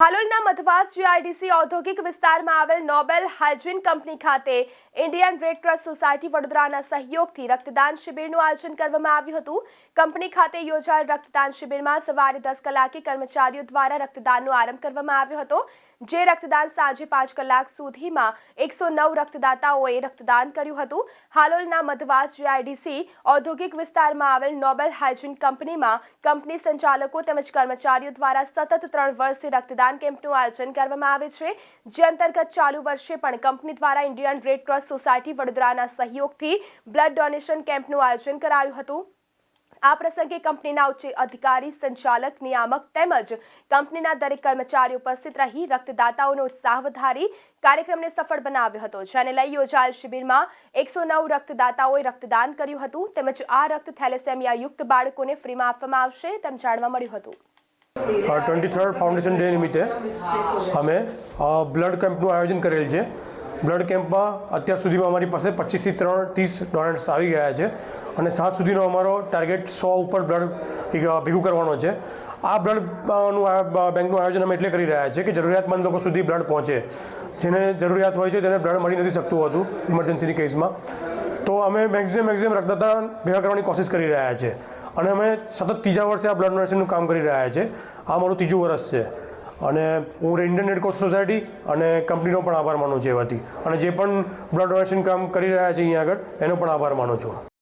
હાલોલના મધવાસ GIDC ઔદ્યોગિક વિસ્તારમાં આવેલ નોબેલ હાઇજીન કંપની ખાતે ઇન્ડિયન રેડ ક્રોસ સોસાયટી વડોદરાના સહયોગથી રક્તદાન શિબિરનું આયોજન કરવામાં આવ્યું હતું. કંપની ખાતે યોજાયેલ રક્તદાન શિબિરમાં સવારે દસ કલાકે કર્મચારીઓ દ્વારા રક્તદાનનો આરંભ કરવામાં આવ્યો હતો. જે રક્તદાન સાંજે પાંચ કલાક સુધીમાં એકસો નવ રક્તદાતાઓએ રક્તદાન કર્યું હતું. હાલોલના મધવાસ જીઆઈડીસી ઔદ્યોગિક વિસ્તારમાં આવેલ નોબેલ હાઇજીન કંપનીમાં કંપની સંચાલકો તેમજ કર્મચારીઓ દ્વારા સતત ત્રણ વર્ષથી રક્તદાન કેમ્પનું આયોજન કરવામાં આવે છે. જે અંતર્ગત ચાલુ વર્ષે પણ કંપની દ્વારા ઇન્ડિયન રેડ ક્રોસ સોસાયટી વડોદરાના સહયોગથી બ્લડ ડોનેશન કેમ્પનું આયોજન કરાયું હતું. આ પ્રસંગે કંપનીના ઉચ્ચ અધિકારી, સંચાલક, નિયામક તેમજ કંપનીના દરેક કર્મચારી ઉપસ્થિત રહી રક્તદાતાઓનો ઉત્સાહ વધારી કાર્યક્રમને સફળ બનાવ્યો હતો. જેને લઈ યોજાયેલ શિબિરમાં એકસો નવ રક્તદાતાઓએ રક્તદાન કર્યું હતું. તેમજ આ રક્ત થેલેસેમિયા યુક્ત બાળકોને ફ્રીમાં આપવામાં આવશે તેમ જાણવા મળ્યું હતું. ટ્વેન્ટી થર્ડ ફાઉન્ડેશન ડે નિમિત્તે અમે બ્લડ કેમ્પનું આયોજન કરેલ છે. બ્લડ કેમ્પમાં અત્યાર સુધીમાં અમારી પાસે પચીસથી ત્રણ ત્રીસ ડોનેટ્સ આવી ગયા છે. અને સાત સુધીનો અમારો ટાર્ગેટ સો ઉપર બ્લડ ભેગું કરવાનો છે. આ બ્લડનું બેંકનું આયોજન અમે એટલે કરી રહ્યા છીએ કે જરૂરિયાતમંદ લોકો સુધી બ્લડ પહોંચે. જેને જરૂરિયાત હોય છે તેને બ્લડ મળી નથી શકતું હતું ઇમરજન્સીની કેસમાં તો અમે મેક્ઝિમમ મેક્ઝિમમ રક્તદાન ભેગા કરવાની કોશિશ કરી રહ્યા છે અને અમે સતત ત્રીજા વર્ષે આ બ્લડ ડોનેશનનું કામ કરી રહ્યા છે આ મારું ત્રીજું વર્ષ છે. અને હું ઇન્ડિયન રેડક્રોસ સોસાયટી અને કંપનીનો પણ આભાર માનું છું એ વતી અને જે પણ બ્લડ ડોનેશન કામ કરી રહ્યા છે અહીંયા આગળ, એનો પણ આભાર માનું છું.